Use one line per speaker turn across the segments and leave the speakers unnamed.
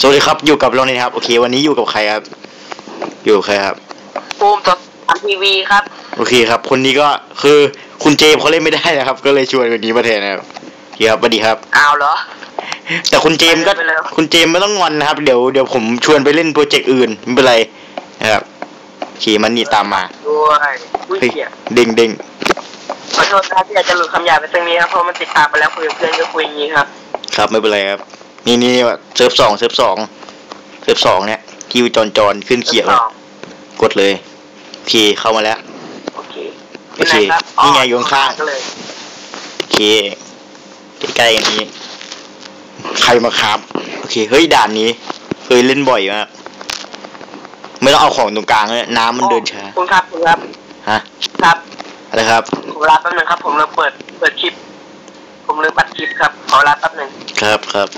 สวัสดีครับอยู่กับเราเนี่ยครับ โอเค วันนี้อยู่กับใครครับ อยู่กับใครครับ
ภูมิจากทีวีครับ
โอเคครับ คนนี้ก็คือคุณเจมส์เขาเล่นไม่ได้นะครับ ก็เลยชวนคนนี้มาแทนนะครับโอเคครับสวัสดีครับ
อ้าวเหรอ
แต่คุณเจมส์ก็
ไปเลย
คุณเจมส์ไม่ต้องงอนนะครับ เดี๋ยวเดี๋ยวผมชวนไปเล่นโปรเจกต์อื่นไม่เป็นไรนะครับโอเคมันนี่ตามมา
ด้วยอุ้ย
เฮ้ย
เหี้ย
เด้งเด้ง
ขอโทษนะครับที่อาจจะหลุดคำหยาบไปตรงนี้ครับเพราะมันติดตามไปแล้วคุยกับเพื่อนก็คุยอย่างนี้ครับ
ครับไม่เป็นไรครับ นี่นี่เซิร์ฟสองเซิร์ฟสองเซิร์ฟสองเนี่ยที่จอนจอนขึ้นเขียว
ส
เนี่ย
อง
กดเลยโอเคเข้ามาแล้ว
โอเค
โอเค
ป็นไงครับ
นี่ไงอยู่ข้างๆ
ก็เลย
โอเคใกล้ๆกันนี้ ใครมาครับโอเคเฮ้ยด่านนี้เคยเล่นบ่อยมากไม่ต้องเอาของตรงกลางเลยน้ำมันเดินช้า
คุณครับคุณครับ
ฮะ
ครับ
อะไรครับ
ขอเวลาแป๊บหนึงครับ ผมเลยเปิดเปิดคลิป ผมเลยปัดคลิปครับขอเวลาแป๊บหนึง
ครับครับ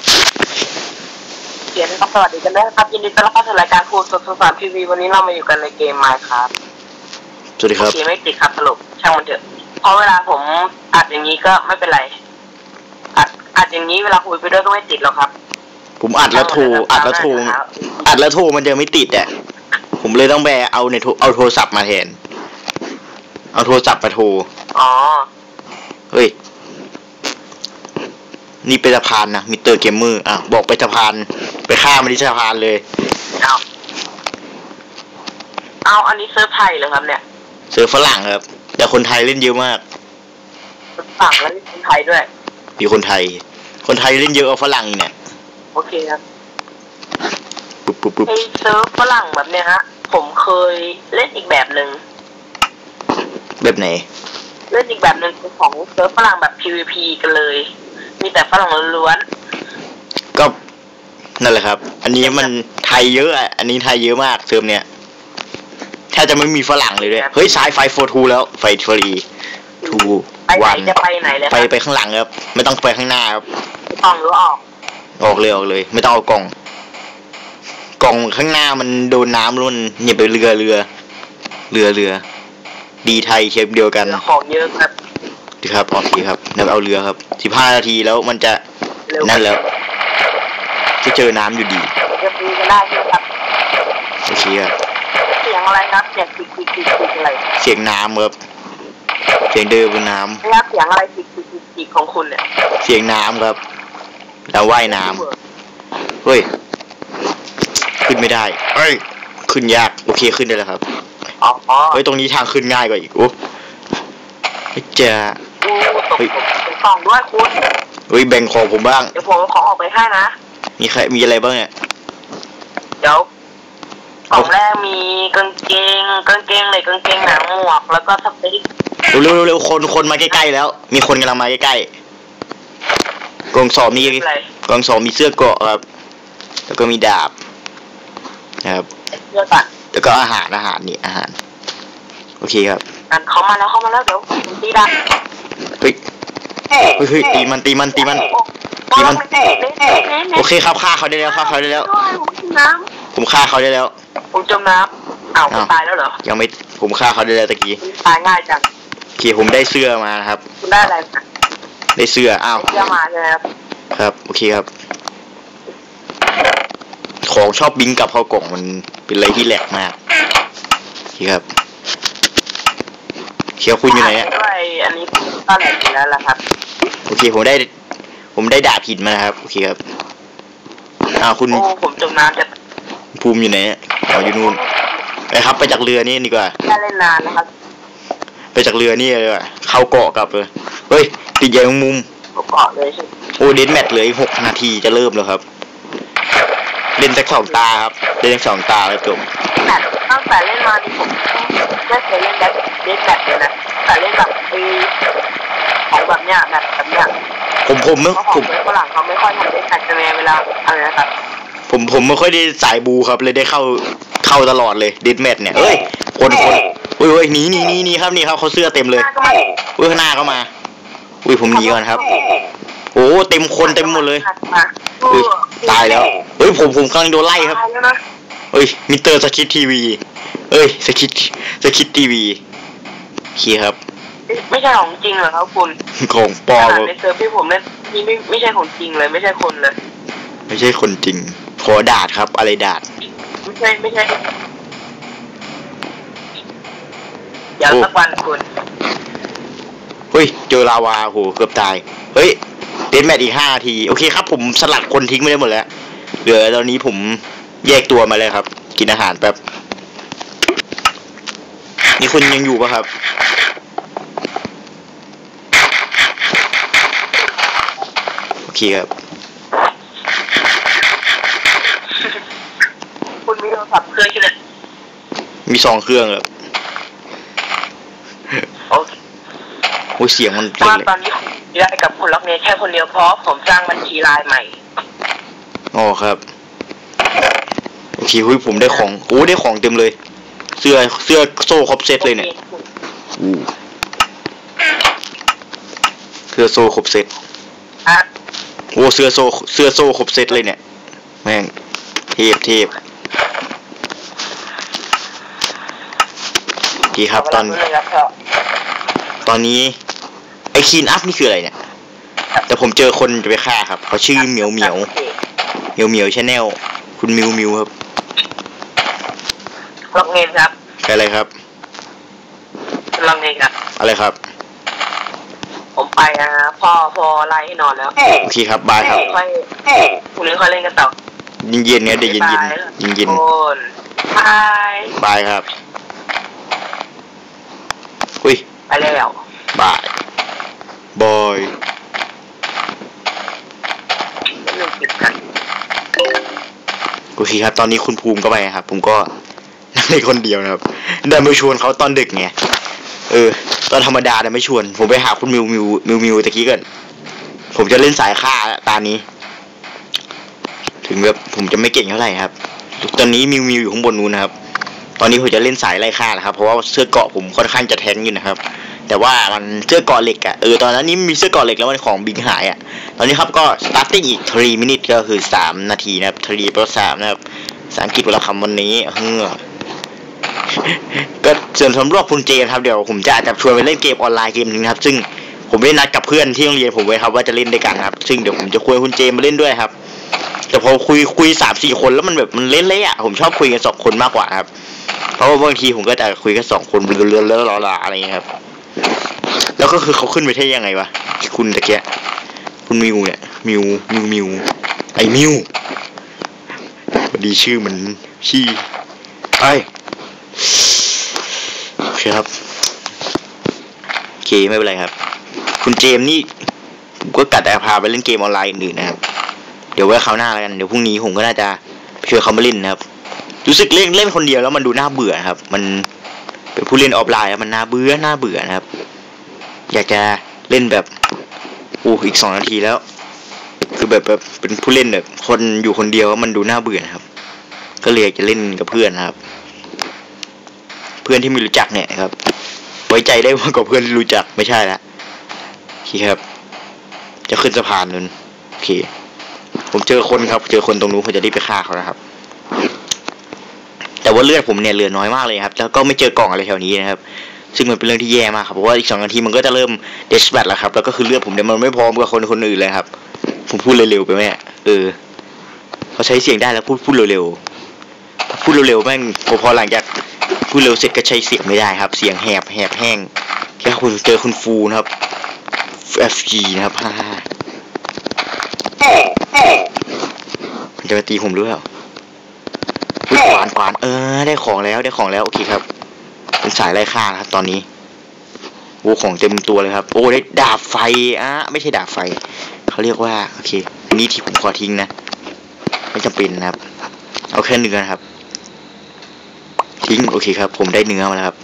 เขียนนะครับสวัสดีกันด้วยนะครับยินดีต้อนรับเข้าสู่รายการครูสดสดสามทีวีวันนี้เรามาอยู่กันในเกมไมค์ครับ
สวัสดีครับ
โอเคไม่ติดครับสรุปช่างมันเถอะเพราะเวลาผมอัดอย่างนี้ก็ไม่เป็นไรอัดอัดอย่างนี้เวลาคุยไปด้วยก็ไม่ติดหรอกครับ
ผมอัดแล้วโทรอัดแล้วโทรอัดแล้วโทรมันจะไม่ติดอะผมเลยต้องแบเอาในโทรเอาโทรศัพท์มาแทน เอาโทรศัพท์มาโทร
อ๋อ
เฮ้ย นี่เป็นสะพานนะมิเตอร์เกมเมอร์อะบอกไปสะพาน ไปฆ่ามันที่สะพานเลย
เอาเอาอันนี้เซิร์ฟไทยเหรอครับเนี่ย
เสือฝรั่งครับ แต่คนไทยเล่นเยอะมาก
ฝั่งแล้วนี่คนไทยด้วย
มีคนไทย คนไทยเล่นเยอะกว่าฝรั่งอีกเนี่ย
โอเคครับ
ปุ๊บปุ๊บปุ๊บ
ไอเซิร์ฟฝรั่งแบบเนี้ยฮะ ผมเคยเล่นอีกแบบหนึ่ง
แบบไหน
เล่นอีกแบบหนึ่งคือของเซิร์ฟฝรั่งแบบ PVP กันเลย มีแต่ฝรั่งล้วน
ก็นั่นแหละครับ อันนี้มันไทยเยอะอะอันนี้ไทยเยอะมากเทอมเนี้ยแทบจะไม่มีฝรั่งเลยด้วยเฮ้ยซ้ายไฟโฟทูแล้วไฟฟรีทู
ๆไปไหน
วัน
จะไปไหนเลยค
ไป
รับ
ไปข้างหลังครับ ไม่ต้องไปข้างหน้าครับ
ไม่ต้องหรือออก
ออกเลยออกเลย ไม่ต้องเอากล่อง กล่องข้างหน้ามันโดนน้ำแล้วมันอย่าไปเรือเรือ เรือเรือ ดีไทยเชฟเดียวกัน
แล้วของเยอะครับ
ดีครับโอเคครับเดี๋ยวเอาเรือครับสิบห้านาทีแล้วมันจะ
เร็ว
นั่นแล้วจะเจอน้ำอยู่ดี
จะคุยกันได้ใช่ไหมครับ
โอเคครับ
เสียงอะไรครับเสียงคลิกคลิกคลิกคลิกอะไร
เสียงน้ำครับเสียงเดินบนน้ำ
ไม่ครับเสียงอะไรคลิกคลิกคลิกคลิกของคุณเนี่ย
เสียงน้ำครับแล้วว่ายน้ำเฮ้ยขึ้นไม่ได้เฮ้ยขึ้นยากโอเคขึ้นได้แล้วครับ
อ๋ออ๋อ
เฮ้ยตรงนี้ทางขึ้นง่ายกว่าอีกโอ้เฮ้ยเจะ
กูตกผมเป็นกล่องด้วยคุณ
เฮ้ยแบ่งของผมบ้าง
เดี๋ยวผมเอาของออกไปให้นะ
มีใครมีอะไรบ้างเนี่ย
เดี๋ยวกล่องแรกมีกางเกงกางเกงเลยกางเกงหนังหมวกแล้วก็สเต็ก
เร็วเร็วเร็วคนคนมาใกล้ๆแล้ว มีคนกำลังมาใกล้ๆกล่องสองมี
อะไร
กล่องสองมีเสื้อเกราะครับ แล้วก็มีดาบนะครับ
เสื้อตัด
แล้วก็อาหารอาหารนี่อาหาร โอเคครับ
กันเขามาแล้วเขามาแล้วเดี๋ยวผมตีดัง
เฮ้ยเฮ้ยเฮ้ยตีมันตีมันตีมันตีมัน โอเคครับฆ่าเขาได้แล้วฆ่าเขาได้แล้ว
ผมจมน้
ผมฆ่าเขาได้แล้วำ
ผมจมน้ำอ้าวคุณ
อ้าว
ตายแล้วเหรอ
ยังไม่ผมฆ่าเขาได้แล้วตะกี้
คุณตายง่ายจัง
โอเคผมได้เสื้อมานะครับ
คุณได้อะไรนะ
ได้เสื้ออ้าว
เสื้อมาใช่ไหมครับ
ครับโอเคครับ ของชอบบิงกลับเข้ากล่องมันเป็นอะไรที่แหลกมากโอเคครับเคียวคุณอยู่ไหนอะ
ด้วยอันนี้ ก็แหลกอยู่แล้วล่ะครับ
โอเคผมได้ ผมได้ดาบหินมานะครับ โอเคครับอ้าวคุณ
โอ้ผมจมน้ำจะ
ภูมิอยู่ไหนอะอ๋ออยู่นู่นไปครับ ไปจากเรือนี่ดีกว่า
แค่เล่นนานนะครับ
ไปจากเรือนี่เลยว่ะเข้าเกาะกลับเลยเฮ้ยติดใยแมงมุม
ผมเกาะเลยใช่ไหม
โอ้เดนแมทเหลืออีกหกนาทีจะเริ่มแล้วครับ เล่นสักสองตาครับเล่นสักสองตาแล้วจบ
แมตช์ตั้งแต่เล่นมาที่ผมไม่เคยเล่นแบทเดทแมตช์เลยนะแต่เล่นแบบไอ้ของ แบบเนี้ยแบบแบบเนี้ย
ผมผมไม่
เพราะข
ผ
อง
ม
ฝรั่งเขาไม่ค่อยทำเดทแมตช์กันเลยเวลาอะไรนะครับ
ผมผมไม่ค่อยได้สายบูครับเลยได้เข้าเข้าตลอดเลยเดนแมทเนี่ยเอ้ยคนคนเฮ้ยเฮ้ยหนีหนีหนีหนีครับนี่ครับเขาเสื้อเต็มเลย
ก็ไม่
เฮ้ยข้างหน้าเข้ามา อุ้ยผมหนีก่อนครับ โอ้เต็มคนเต็มหมดเลย
มา
อุ้ยตายแล้วเฮ้ยผมผมกำลังโดนไล่ครับ
ตายแล้วนะ
เฮ้ยมิสเตอร์สคิททีวี เอ้ยสคิทสคิททีวีโอเคครับ
ไม่ใช่ของจริงเหรอครับคุณ
ของปลอม
ขนาดในเซิร์ฟที่ผมเล่นนี่ไม่ไม่ใช่ของจริงเลย ไม่ใช่คนเลย
ไม่ใช่คนจริงขอดาดครับ อะไรดาด
ไม่ใช่ไม่ใช่เดี๋ยว
โอ้
สักวันคุณ
เฮ้ยเจอลาวาโหเกือบตาย เฮ้ยเดนแมทอีกห้านาที โอเคครับ ผมสลัดคนทิ้งไม่ได้หมดแล้วเหลือตอนนี้ผมแยกตัวมาเลยครับ กินอาหารแป๊บนี่คุณยังอยู่ปะครับ โอเคครับ
คุณมีโทรศัพท์เครื่องชื่ออะไร
มีสองเครื่องครับ
โอเค
โอ้ยเสียงมัน
เพ
เล็
ราะ
ก
ว่า
เลย
ตอนนี้ผมได้กับคุณล็อกเนยแค่คนเดียวเพราะผมสร้างบัญชีไลน์ใหม่
อ๋อครับโอเคเฮ้ยผมได้ของโอ้ได้ของเต็มเลย เสื้อเสื้อโซ่ครบเซตเลยเนี่ยอู้เสื้อโซ่ครบเซต
อะ
โอ้เสื้อโซ่เสื้อโซ่ครบเซตเลยเนี่ย แม่งเทพเทพดีครับตอน
เวลาเลยครับ
ตอนนี้ ไอคีนอัพนี่คืออะไรเนี่ย แต่ผมเจอคนจะไปฆ่าครับ เขาชื่อเหมียวเหมียวเหมียวเหมียวชาแนลคุณมิวมิวครับ
ล็อกเนยครับ
อะไรครับ
ล็อกเนยครับ
อะไรครับ
ผม ไปนะพ่อพอไล่ให้นอนแล้ว
โอเคครับบายครับ
ค่อยคุณเลยค่อยเล่นกันต่อ
เย็นๆเนี่ยเดี๋ยวเย็นเย็นเย็นเย็น
โอนบาย
ๆบายครับอุ้ย
ไปแล้ว
บายบอย
หนึ่งจุดกัน
โอเคครับ ตอนนี้คุณภูมิก็ไปครับ ผมก็นั่งในคนเดียวนะครับได้มาชวนเขาตอนดึกไง เออ ตอนธรรมดาเนี่ยไม่ชวน ผมไปหาคุณมิวมิวมิวมิวตะกี้กันผมจะเล่นสายฆ่าตานี้ ถึงแบบผมจะไม่เก่งเท่าไหร่ครับ ตอนนี้มิวมิวอยู่ข้างบนนู้นนะครับ ตอนนี้ผมจะเล่นสายไล่ฆ่านะครับ เพราะว่าเสื้อเกาะผมค่อนข้างจะแทงอยู่นะครับ แต่ว่ามันเสื้อเกาะเหล็กอะเออตอนนั้นนี้มีเสื้อเกาะเหล็กแล้วมันของบิงหายอะตอนนี้ครับก็ starting อีก 3 minute ก็คือ 3 นาทีนะครับ3แปลว่า3นะครับภาษาอังกฤษเวลาคำวันนี้เฮ้อ ก็ส่วนสำรับคุณเจนครับเดี๋ยวผมจะอาจจะชวนไปเล่นเกมออนไลน์เกมหนึงครับ ซึ่งผมได้นัดกับเพื่อนที่โรงเรียนผมไว้ครับว่าจะเล่นด้วยกันครับ ซึ่งเดี๋ยวผมจะคุยคุณเจมมาเล่นด้วยครับ แต่พอคุยคุยสามสี่คนแล้วมันแบบมันเล่นเลยอะผมชอบคุยกันสองคนมากกว่าครับ เพราะว่าบางทีผมก็จะคุยกันสองคนเรื่อยๆแล้วรอๆอะไรอย่างเงี้ยครับ แล้วก็คือเขาขึ้นไปได้ยังไงวะคุณตะเกียคุณมิวเนี่ยมิวมิวมิวไอ้มิวพอดีชื่อมันชื่ไอ้ คครับโอเคไม่เป็นไรครับ คุณเจมนี่ผมก็กัดแต่พาไปเล่นเกมออนไลน์อื่นนะครับ เดี๋ยวไว้คราวหน้าแล้วกันเดี๋ยวพรุ่งนี้ผมก็น่าจะชวนเขามาเล่นนะครับ รู้สึกเล่นเล่นคนเดียวแล้วมันดูน่าเบื่อครับ มันเป็นผู้เล่นออฟไลน์แล้วมันน่าเบื่อน่าเบื่อนะครับ อยากจะเล่นแบบโอ้อีกสองนาทีแล้ว คือแบบแบบเป็นผู้เล่นแบบคนอยู่คนเดียวมันดูน่าเบื่อนะครับ ก็เลยอยากจะเล่นกับเพื่อนนะครับ เพื่อนที่ไม่รู้จักเนี่ยครับไว้ใจได้มากกว่าเพื่อนที่รู้จักไม่ใช่ละโอเคครับ จะขึ้นสะพานนู้นโอเค ผมเจอคนครับ เจอคนตรงนู้นผมจะรีบไปฆ่าเขานะครับ แต่ว่าเลือดผมเนี่ยเหลือน้อยมากเลยครับ แล้วก็ไม่เจอกล่องอะไรแถวนี้นะครับ ซึ่งมันเป็นเรื่องที่แย่มากครับเพราะว่าอีกสองนาทีมันก็จะเริ่มเดสแบทแล้วครับ แล้วก็คือเลือดผมเนี่ยมันไม่พร้อมกับคนคนอื่นเลยครับ ผมพูดเร็วๆไปไหมอะเออเขาใช้เสียงได้แล้วพูดพูดเร็วๆพูดเร็วๆแม่งพอพอหลังจาก พูดเร็วเสร็จก็ใช้เสียงไม่ได้ครับ เสียงแหบแหบแห้งแค่คุณเจอคุณฟูนะครับ FG นะครับฮ่ามันจะมาตีผมหรือเปล่าอุ๊ยขวานขวานเออ ได้ของแล้วได้ของแล้วโอเคครับเป็นสายไล่ฆ่าครับ ตอนนี้โอ้ของเต็มตัวเลยครับ โอ้ได้ดาบไฟอะไม่ใช่ดาบไฟเขาเรียกว่าโอเคนนี้ที่ผมขอทิ้งนะ ไม่จำเป็นนะครับ เอาแค่เนื้อนะครับ ทิ้งโอเคครับ ผมได้เนื้อมาแล้วครับ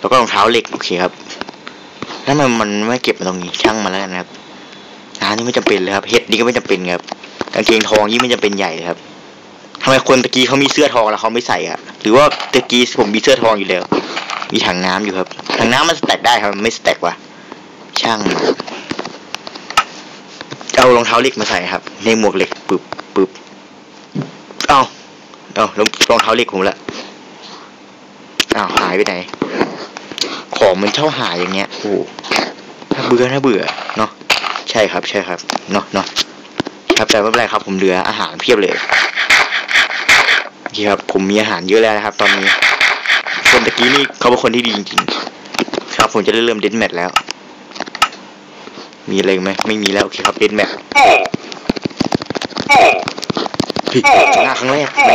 แล้วก็รองเท้าเหล็กโอเคครับแล้วมันมันไม่เก็บมาตรงนี้ช่างมาแล้วกันนะครับอ่านี่ไม่จำเป็นเลยครับเฮ็ดนี่ก็ไม่จำเป็นครับกางเกงทองยิ่งไม่จำเป็นใหญ่เลยครับทำไมคนตะกี้เขามีเสื้อทองแล้วเขาไม่ใส่อะหรือว่าตะกี้ผมมีเสื้อทองอยู่แล้ว มีถังน้ำอยู่ครับถังน้ำมันสแต็กได้ครับไม่สแต็กว่ะช่าง เอารองเท้าเหล็กมาใส่ครับ ในหมวกเหล็กปึ๊บปึ๊บเอาเอารองเท้าเหล็กผมละาวหายไปไหน ของมันเช่าหายอย่างเงี้ย โอ้โหน่าเบื่อน่าเบื่อ เนาะ ใช่ครับ ใช่ครับ เนาะเนาะครับแต่ไม่เป็นไรครับ ผมเหลืออาหารเพียบเลยเคครับ ผมมีอาหารเยอะแล้วนะครับ ตอนนี้ คนตะกี้นี่เขาเป็นคนที่ดีจริงๆ ครับ ผมจะได้เริ่มเดนแมทแล้ว มีอะไรไหมไม่มีแล้ว โอเคครับ เดนแมทพี่ชนะครั้งแรกไหม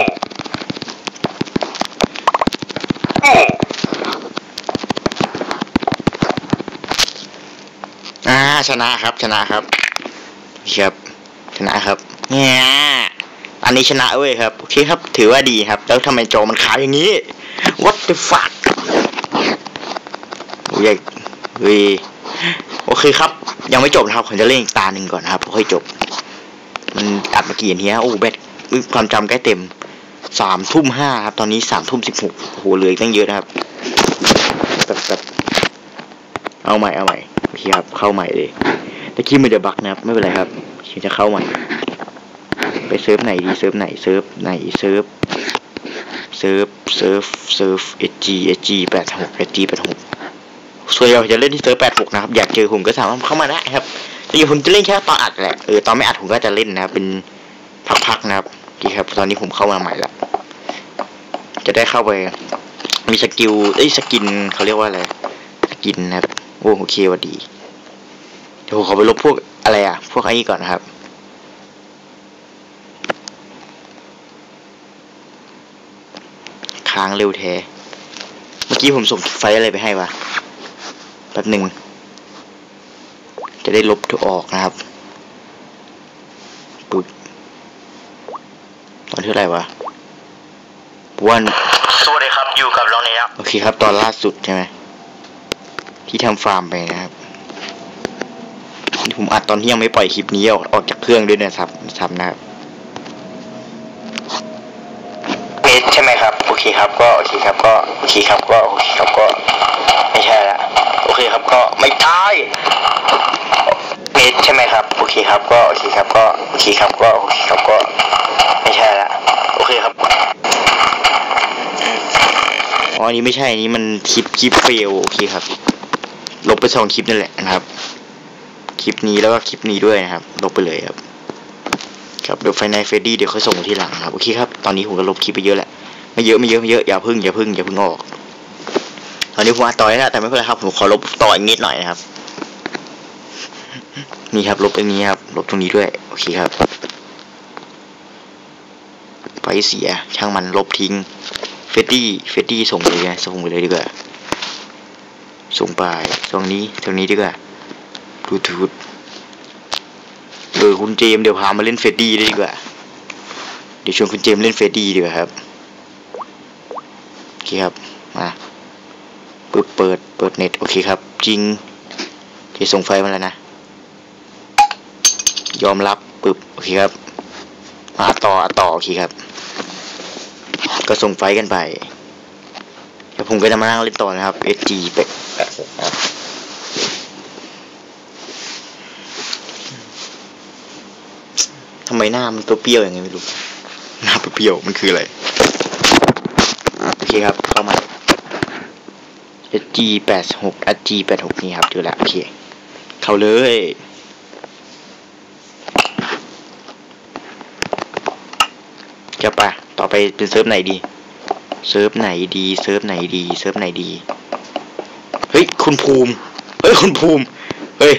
อ่าชนะครับชนะครับครับชนะครับเนี่ยอันนี้ชนะเว้ยครับโอเคครับถือว่าดีครับ แล้วทำไมจอมันขาวอย่างนี้ what the fuck โอ้ยเฮ้ยโอเคครับ ยังไม่จบนะครับผมจะเล่นอีกตาหนึ่งก่อนนะครับค่อยจบ มันอัดมากี่นาทีฮะโอ้แบตความจำใกล้เต็มสามทุ่มห้าครับ ตอนนี้สามทุ่มสิบหกโอ้โหเหลืออีกตั้งเยอะนะครับแบบเอาใหม่เอาใหม่ ครับเข้าใหม่เลยตะกี้มันจะบักนะครับไม่เป็นไรครับฉันจะเข้าใหม่ ไปเซิร์ฟไหนดีเซิร์ฟไหนเซิร์ฟไหนเซิร์ฟเซิร์ฟเซิร์ฟเซิร์ฟเอจีเอจีแปดหกเอจีแปดหกส่วนใหญ่จะเล่นที่เซิร์ฟแปดหกนะครับอยากเจอผมก็สามารถเข้ามาได้ครับแต่เดี๋ยวผมจะเล่นแค่ตอนอัดแหละเออตอนไม่อัดผมก็จะเล่นนะเป็นพักๆนะครับดีครับ ตอนนี้ผมเข้ามาใหม่ละจะได้เข้าไป มีสกิลเอ้สกินเขาเรียกว่าอะไรสกินนะครับโอ้โอเคว่าดี ดี๋ยวผมขอไปลบพวกอะไรอะ พวกไอ้นี้ก่อนนะครับ ค้างเร็วแท้เมื่อกี้ผมส่งไฟล์อะไรไปให้วะแป๊บหนึ่ง จะได้ลบทุกออกนะครับปึ๊บตอนที่อะไหรวะวัน
สวัสดีครับ อยู่กับเราเนี่ยครับ
โอเคครับ ตอนล่าสุดใช่ไหม ที่ทำฟาร์มไปนะครับที่ ผมอัดตอนที่ยังไม่ปล่อยคลิปนี้ออกออกจากเครื่องด้วยนะครับทำนะครับ
เมดใช่ไหมครับ
โอเคครับก็โอเคครับก็โอเคครับก็โอเคครับก็ ไม่ใช่ละโอเคครับก็ไม่ตาย
เมดใช่ไหมครับ
โอเคครับก็โอเคครับก็โอเคครับก็โอเคครับก็ ไม่ใช่ละโอเคครับอ๋ออันนี้ไม่ใช่อันนี้มันคลิปคลิปเฟลโอเคครับลบไปสองคลิปนั่นแหละนะครับ คลิปนี้แล้วก็คลิปนี้ด้วยนะครับ ลบไปเลยครับ ครับเดี๋ยวไฟในเฟดดี้เดี๋ยวค่อยส่งทีหลังครับ โอเคครับ ตอนนี้ผมก็ลบคลิปไปเยอะแหละ ไม่เยอะไม่เยอะไม่เยอะ อย่าพึ่งอย่าพึ่งอย่าพึ่งออก ตอนนี้ผมอัดต่อแล้วแต่ไม่เป็นไรครับ ผมขอลบต่ออีกนิดหน่อยนะครับ นี่ครับ ลบตรงนี้ครับ ลบตรงนี้ด้วย โอเคครับไฟเสีย ช่างมันลบทิ้ง เฟดดี้ เฟดดี้ส่งไปเลยนะส่งไปเลยดีกว่า ส่งไปตรงนี้ตรงนี้ดีกว่า บลูทูธเออคุณเจมเดี๋ยวพามาเล่นเฟดดี้ด้ดีกว่า เดี๋ยวชวนคุณเจมเล่นเฟดดี้ดีกว่าครับโอเคครับ มาปึ๊บเปิด เปิดเน็ต โอเคครับ จริงโอเคส่งไฟมาแล้วนะ ยอมรับปึ๊บโอเคครับ มาต่อต่อโอเคครับ ก็ส่งไฟกันไป เดี๋ยวผมก็จะมานั่งเล่นต่อนะครับ SG แปดแปดหกครับทำ ไมหน้ามันตัวเปรี้ยวอย่างไงไม่รู้ หน้าเปรี้ยวๆมันคืออะไร โอเคครับ เข้ามา SG แปดหก SG แปดหกนี่ครับเจอแล้วโอเค เข้าเลยจะไปต่อไปเป็นเซิร์ฟไหนดี เซิร์ฟไหนดี เซิร์ฟไหนดี เซิร์ฟไหนดี เฮ้ย คุณภูมิ เฮ้ย คุณภูมิ เฮ้ย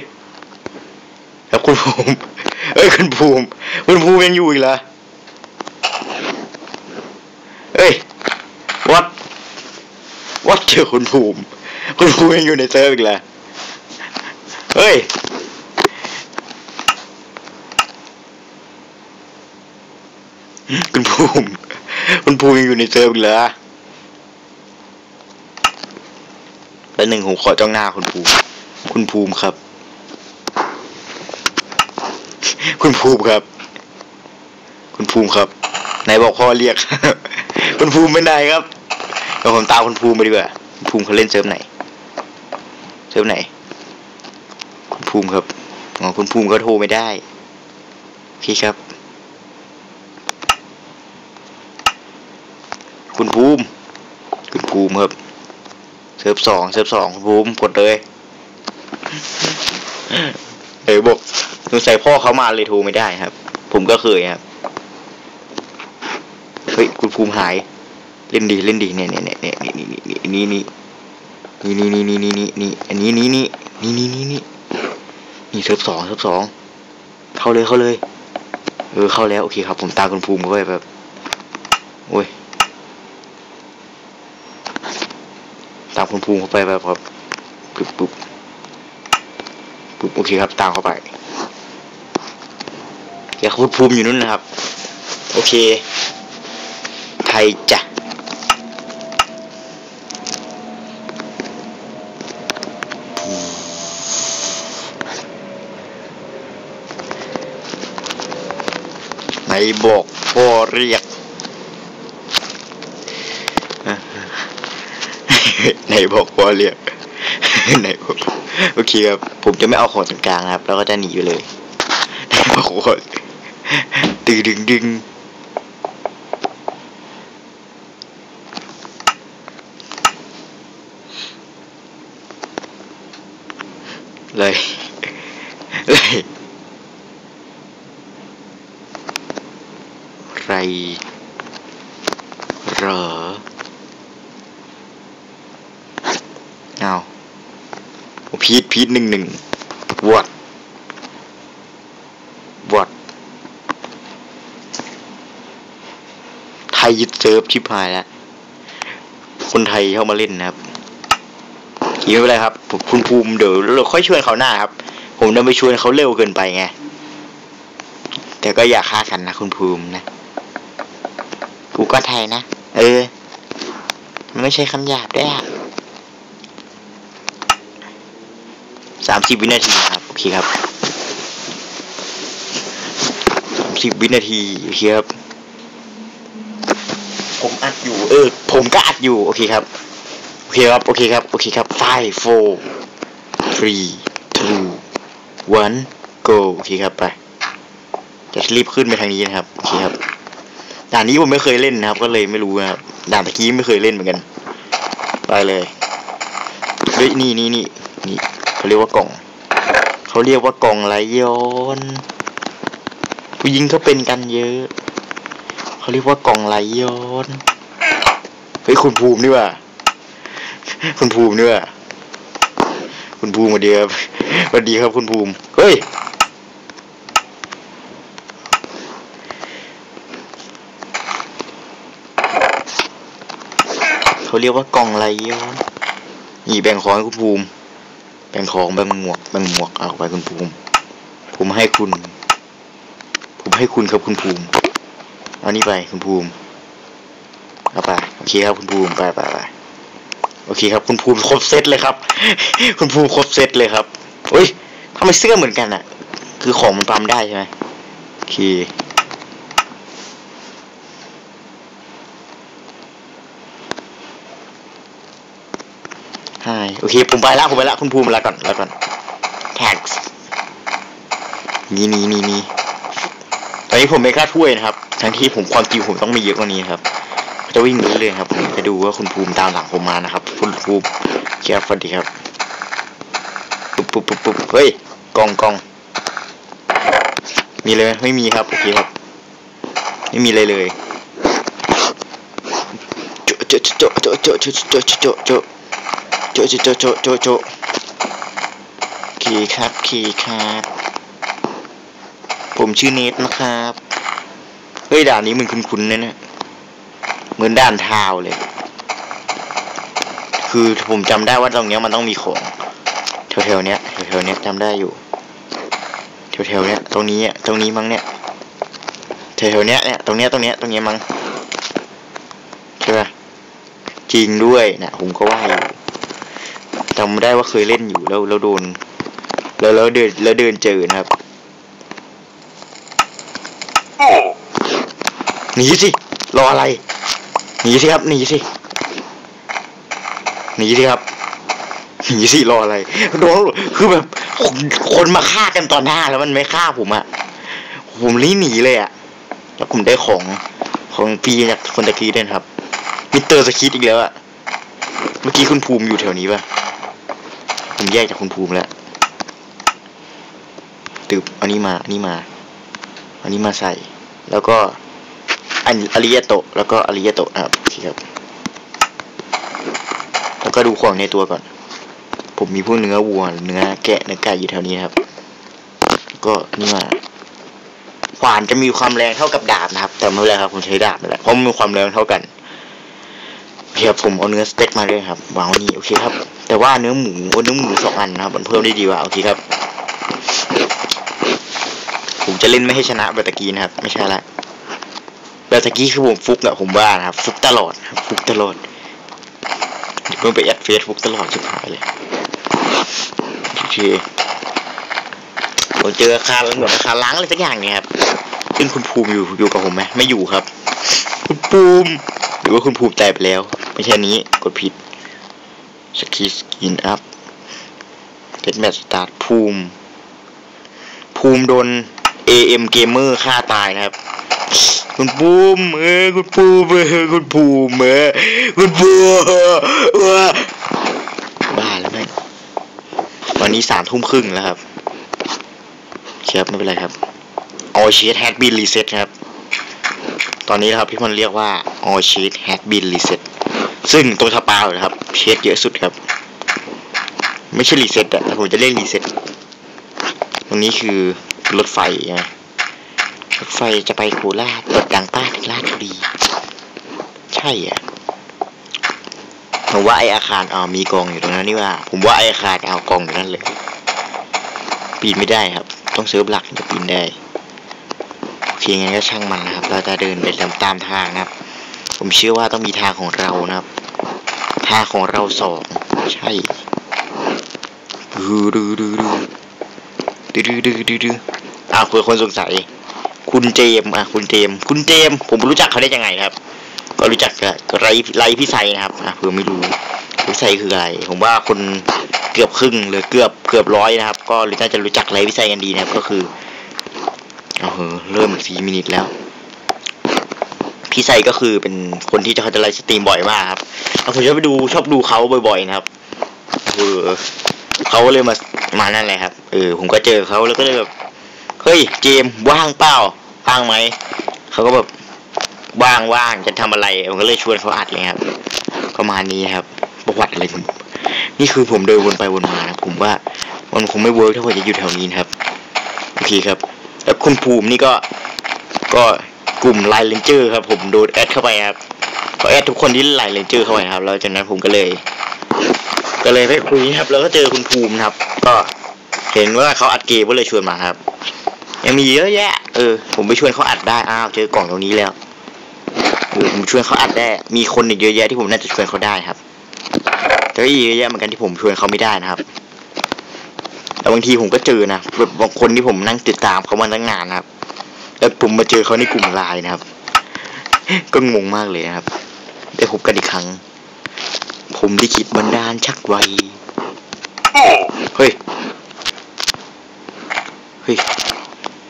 ครับคุณภูมิ เฮ้ยคุณภูมิคุณภูมิยังอยู่อีกเหรอเฮ้ย what what เจอคุณภูมิคุณภูมิยังอยู่ในเซิร์ฟอีกเหรอเฮ้ยคุณภูมิคุณภูมิยังอยู่ในเซิร์ฟอีกเหรอแล้วหนึ่งผมขอจ้องหน้าคุณภูมิคุณภูมิครับ คุณภูมิครับ คุณภูมิครับ ไหนบอกพ่อเรียก คุณภูมิเป็นไหนครับเดี๋ยวผมตามคุณภูมิไปดีกว่าคุณภูมิเขาเล่นเซิร์ฟไหนเซิร์ฟไหน คุณภูมิครับอ๋อคุณภูมิก็โทรไม่ได้โอเคครับ คุณภูมิ คุณภูมิครับเซิร์ฟสองเซิร์ฟสองคุณภูมิกดเลยเฮ้ยบอก สงสัยพ่อเขามาเลยโทรไม่ได้ครับ ผมก็เคยครับเฮ้ยคุณภูมิหาย เล่นดีเล่นดีเนี่ยเนี่ยเนี่ยเนี่ยนี่นี่นี่นี่นี่นี่นี่นี่นี่นี่อันนี้นี่นี่นี่นี่นี่นี่นี่เซิร์ฟสองเซิร์ฟสองเข้าเลยเข้าเลยเออเข้าแล้วโอเคครับ ผมตามคุณภูมิเข้าไปแบบโอ้ยตามคุณภูมิเข้าไปแบบครับปุ๊บปุ๊บปุ๊บโอเคครับตามเข้าไป แกคุณภูมิอยู่นู่นนะครับ โอเคไทยจ้ะไหนบอกพ่อเรียก ไหนบอกพ่อเรียก ไหนบอกโอเคครับ ผมจะไม่เอาของตรงกลางนะครับ แล้วก็จะหนีไปเลยไหนบอกว่า ดึงดึงดึงเลยเลยไรเหรอเอาพีทพีทหนึ่งหนึ่งวอดวอดไท ยยึดเซิร์ฟชิบหายแล้วคนไทยเข้ามาเล่นนะครับขี่ไม่เป็นไรครับคุณภูมิเดี๋ยวเราค่อยชวนเขาหน้าครับ ผมจะไปชวนเขาเร็วเกินไปไง แต่ก็อย่าฆ่ากันนะคุณภูมินะกูก็ไทยนะ เออ ไม่ใช่คำหยาบด้วยอะสามสิบวินาทีครับโอเคครับสามสิบวินาทีโอเคครับ เออ ผมก็อัดอยู่ โอเคครับ โอเคครับ โอเคครับ โอเคครับ five four three two one go โอเคครับ ไป จะรีบขึ้นไปทางนี้นะครับ โอเคครับ ด่านนี้ผมไม่เคยเล่นนะครับ ก็เลยไม่รู้นะครับ ด่านตะกี้ไม่เคยเล่นเหมือนกัน ไปเลย เฮ้ย นี่นี่นี่นี่เขาเรียกว่ากล่อง เขาเรียกว่ากล่องไหลย้อนผู้หญิงก็เป็นกันเยอะ เขาเรียกว่ากล่องไหลย้อน ฮ้ยคุณภูมินี่ว่า คุณภูมิเนี่ยคุณภูมิสวัสดีครับสวัสดีครับคุณภูมิ เฮ้ย เขาเรียกว่ากล่องไรย้อนนี่แบ่งของให้คุณภูมิ แบ่งของแบ่งหมวก แบ่งหมวกเอาไปคุณภูมิ ผมให้คุณ ผมให้คุณครับคุณภูมิ เอานี่ไปคุณภูมิ เอาไปโอเคครับคุณภูมิไปไปไปโอเคครับ คุณภูมิครบเซตเลยครับ คุณภูมิครบเซตเลยครับเฮ้ยทำไมเสื้อเหมือนกันอะคือของมันปั๊มได้ใช่ไหมโอเคใช่โอเคผมไปละผมไปละคุณภูมิละก่อนละก่อนแท็กนี่นี่นี่นี่ตอนนี้ผมไม่กล้าถ้วยนะครับ ทั้งที่ผมความจริงผมต้องมีเยอะกว่านี้ครับ จะวิ่งเรื่อยครับผมจะดูว่าคุณภูมิตามหลังผมมานะครับ คุณภูมิเชียร์สวัสดีครับปุ๊บปุ๊บปุ๊บปุ๊บเฮ้ยกองกองมีเลยไหมไม่มีครับโอเคครับ ไม่มีเลยเลยโจะโจโจโจโจโจโจโจโจโจโจโจโจโจขี่ครับขี่ครับ ผมชื่อเนทนะครับ เฮ้ยด่านนี้มันคุ้นๆนะเนี่ย เหมือนด่านเท้าเลย คือผมจำได้ว่าตรงเนี้ยมันต้องมีของแถวๆเนี้ยแถวๆเนี้ยจำได้อยู่แถวๆเนี้ยตรงนี้อะตรงนี้มั้งเนี่ยแถวๆเนี้ยเนี่ยตรงเนี้ยตรงเนี้ยตรงเนี้ยมั้งใช่ปะจริงด้วยนะผมก็ว่าอยู่จำได้ว่าเคยเล่นอยู่แล้วแล้วโดน แล้วแล้วเดินแล้วเดินเจอนะครับหนีสิรออะไร หนีสิครับหนีสิหนีสิครับหนีสิรออะไรโดนคือแบบคนมาฆ่ากันต่อหน้าแล้วมันไม่ฆ่าผมอะผมรีหนีเลยอะแล้วผมได้ของของฟรีจากคนตะกี้ด้วยครับมิเตอร์สคิดอีกแล้วอะเมื่อกี้คุณภูมิอยู่แถวนี้ปะผมแยกจากคุณภูมิแล้วตึบอันนี้มาอันนี้มา อันนี้มาใส่ แล้วก็ อันอาริยโตแล้วก็อาริยโตนะครับโอเคครับ แล้วก็ดูของในตัวก่อน ผมมีพวกเนื้อวัว เนื้อแกะเนื้อไก่อยู่แถวนี้นครับ ก็นี่มาขวานจะมีความแรงเท่ากับดาบนะครับ แต่ไม่เป็นไรครับผมใช้ดาบนี่แหละเพราะมันมีความแรงเท่ากันโอเคครับผมเอาเนื้อสเต็กมาด้วยครับวางไว้นี่โอเคครับ แต่ว่าเนื้อหมูเนื้อหมูสองอันนะครับ มันเพิ่มได้ดีกว่าโอเคครับ ผมจะเล่นไม่ให้ชนะแบบตะกี้นะครับ ไม่ใช่ละ แบบตะกี้คือผมฟุกอะผมว่านะครับ ฟุกตลอดครับฟุกตลอดเดี๋ยวไปแอดเฟซฟุกตลอดสุดท้ายเลยโอเคผมเจอคารเหมือนคารล้างอะไรสักอย่างเนี่ยครับซึ่งคุณภูมิอยู่อยู่กับผมไหมไม่อยู่ครับ คุณภูมิหรือว่าคุณภูมิตายไปแล้ว ไม่ใช่นี้กดผิดสกีสกินอัพเด็ดแมทสตาร์ทภูมิ ภูมิโดน AM Gamer ฆ่าตายนะครับ คุณภูมเออคุณภูมเออคุณภูมเออคุณภูมิเออบ้าแล้วแม่งวันนี้สามทุ่มครึ่งแล้วครับครับไม่เป็นไรครับ all sheet has been reset ครับ ตอนนี้ครับพี่มันเรียกว่า all sheet has been reset ซึ่งตัวสปาเลยครับเชดเยอะสุดครับ ไม่ใช่รีเซ็ตอะแต่ผมจะเล่นรีเซ็ตตรงนี้คือ รถไฟนะรถไฟจะไปโคราชเปิดดังป้าถึงราชบุรี ใช่อะผมว่าไออาคารเอามีกองอยู่ตรงนั้นนี่ว่า ผมว่าไออาคารเอากองอยู่นั่นเลย ปีนไม่ได้ครับ ต้องเซิร์ฟหลักถึงจะปีนได้โอเคงั้นก็ช่างมันนะครับ เราจะเดินไปตามตามทางนะครับ ผมเชื่อว่าต้องมีทางของเรานะครับทางของเราสองใช่ดูดูดูดูดูดูดูดูดู อ่าเผื่อคนสงสัย คุณเจมอะคุณเจม คุณเจม ผมรู้จักเขาได้ยังไงครับ ก็รู้จักกับไรไรพี่ไซนะครับอะเผื่อไม่รู้พี่ไซคืออะไร ผมว่าคนเกือบครึ่งหรือเกือบเกือบร้อยนะครับ ก็น่าจะรู้จักไรพี่ไซกันดีนะครับ ก็คือเออเริ่มสี่มินิทแล้วพี่ไซก็คือเป็นคนที่จะเขาจะไลฟ์สตรีมบ่อยมากครับผมชอบไปดูชอบดูเขาบ่อยๆนะครับเออเขาเลยมามานั่นแหละครับเออผมก็เจอเขาแล้วก็เลยแบบ เฮ้ยเจมว่างเปล่าว่างไหมเขาก็แบบว่างว่างจะทำอะไรผมก็เลยชวนเขาอัดเลยครับประมาณนี้ครับ ประวัติอะไรผมนี่คือผมเดินวนไปวนมานะผมว่ามันคงไม่เวิร์กถ้าผมจะอยู่แถวนี้นครับโอเคครับ แล้วคุณภูมินี่ก็ก็กลุ่มไลน์เลนเจอร์ครับ ผมโดนแอดเข้าไปครับก็แอดทุกคนที่ไลน์เลนเจอร์เข้าไปครับแล้วจากนั้นผมก็เลย ก็เลยไปคุยครับ แล้วก็เจอคุณภูมินะครับ ก็เห็นว่าเขาอัดเกมก็เลยชวนมาครับ ยังมีเยอะแยะ เออ ผมไปชวนเขาอัดได้ อ้าว เจอกล่องตรงนี้แล้วเออผมชวนเขาอัดได้ มีคนอีกเยอะแยะที่ผมน่าจะชวนเขาได้ครับ แต่ก็อีกเยอะแยะเหมือนกันที่ผมชวนเขาไม่ได้นะครับ แต่บางทีผมก็เจอนะแบบบางคนที่ผมนั่งติดตามเขามาตั้งนานนะครับ แล้วผมมาเจอเขาในกลุ่มไลน์นะครับ ก็งงมากเลยนะครับ ได้พบกันอีกครั้ง ผมได้คิดบันดาลชักไว เฮ้ย เฮ้ย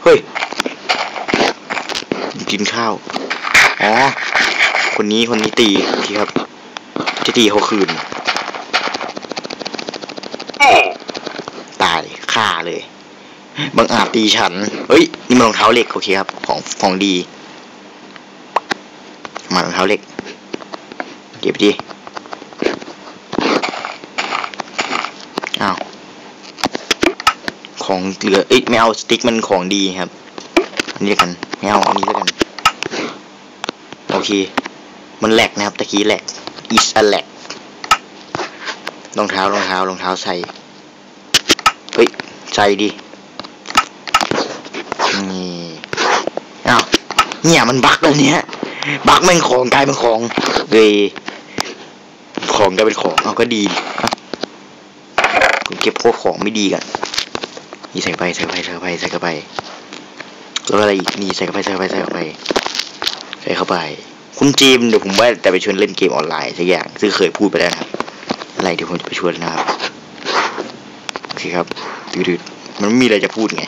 เฮ้ย กินข้าว อ๋อ คนนี้คนนี้ตีโอเคครับ จะตีเขาคืน ตายฆ่าเลยบังอาจตีฉัน เฮ้ย นี่มันรองเท้าเหล็กโอเคครับ ของของดี มารองเท้าเหล็ก เก็บดิอ้าว ของเหลือเอ้ยไม่เอาสติ๊กมันของดีครับ อันนี้กันไม่เอาอันนี้แล้วกันโอเค มันแหลกนะครับตะกี้แหลก is a lag รองเท้ารองเท้ารองเท้าใส่เฮ้ยใส่ดินี่อ้าวเนี่ยมันบักแล้วเนี้ยบักม่งของกลายเป็นของเฮ้ยของกลายเป็นของเอาก็ดี ผมเก็บพวกของไม่ดีกัน นี่ใส่ไปใส่ไปใส่ไปใส่เข้าไปแล้วอะไรอีกนี่ใส่เข้าไปใส่ไปใส่เข้าไปใส่เข้าไป คุณจีมเดี๋ยวผมว่าจะไปชวนเล่นเกมออนไลน์สักอย่างซึ่งเคยพูดไปแล้วครับ อะไรเดี๋ยวผมจะไปชวนนะครับโอเคครับดืดๆมันไม่มีอะไรจะพูดไง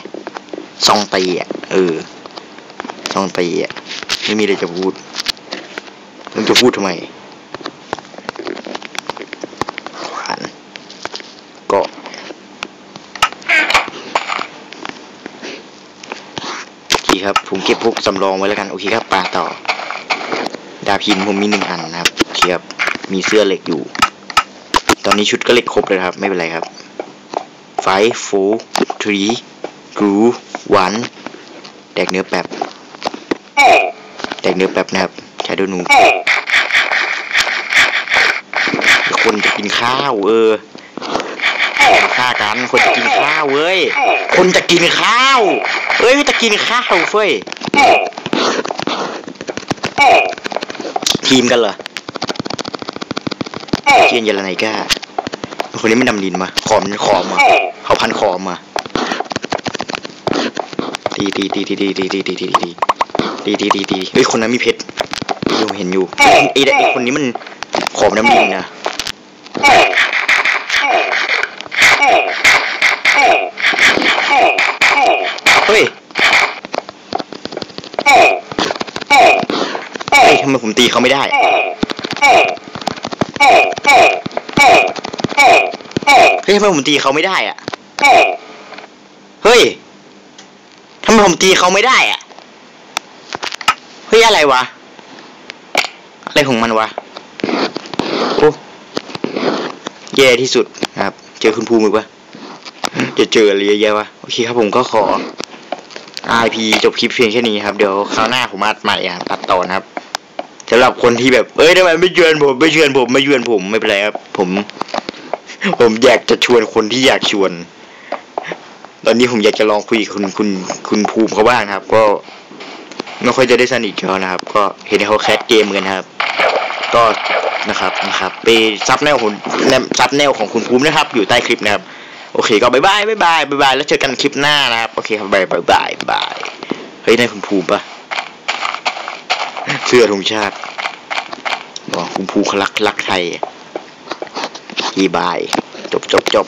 ซองตีอะเออซองตีอะไม่มีอะไรจะพูดมึงจะพูดทำไมขวานก็โอเครับ ผมเก็บพวกสำรองไว้แล้วกัน โอเคครับปาต่อ ดาบหินผมมีหนึ่งอันนะครับเทียบมีเสื้อเหล็กอยู่ ตอนนี้ชุดก็เหล็กครบเลยครับ ไม่เป็นไรครับ five four three two one แดกเนื้อแป๊บ แดกเนื้อแป๊บนะครับแชโดนูคนจะกินข้าวเออฆ่ากันคนจะกินข้าวเว้ย คนจะกินข้าว เอ้ยจะกินข้าวเฟ้ยทีมกันเหรอเจียนยาลาไนก้าคนนี้ไม่นำดินมา ขอมขอมมาเขาพันขอมมาตีตีตีตีตีตีตีตีตีตีตีตีตีตีเฮ้ยคนนั้นมีเพชรยังเห็นอยู่ไอ้ไอ้คนนี้มันขอมน้ำดินนะเฮ้ยเฮ้ย ทำไมผมตีเขาไม่ได้ เฮ้ยทำไมผมตีเขาไม่ได้อะเฮ้ยทำไมผมตีเขาไม่ได้อะเฮ้ยอะไรวะ อะไรของมันวะโอ้แย่ที่สุดครับ เจอคุณภูมิปะจะเจออะไรเยอะแยะวะโอเคครับผมก็ขอ RP จบคลิปเพียงแค่นี้ครับ เดี๋ยวคราวหน้าผมมาอัดใหม่ครับตัดต่อนะครับ สำหรับคนที่แบบ เอ้ยทำไมไม่เยือนผมไม่เยือนผมไม่เยือนผมไม่เป็นไรครับ ผม ผมอยากจะชวนคนที่อยากชวน ตอนนี้ผมอยากจะลองคุยกับคุณคุณคุณภูมิเขาบ้างครับ ก็ไม่ค่อยจะได้สนิทเขานะครับ ก็เห็นเขาแคสเกมกันครับ ก็นะครับนะครับไปซับแนวของซับแนวของคุณภูมินะครับ อยู่ใต้คลิปนะครับ โอเค ก็บายบายบายบายบายบายแล้วเจอกันคลิปหน้านะครับ โอเคครับบายบายบายบายเฮ้ยนายคุณภูมิปะ เสื้อธงชาติบอกคุณภูคลักลักไทยกีบาย จบจบจบ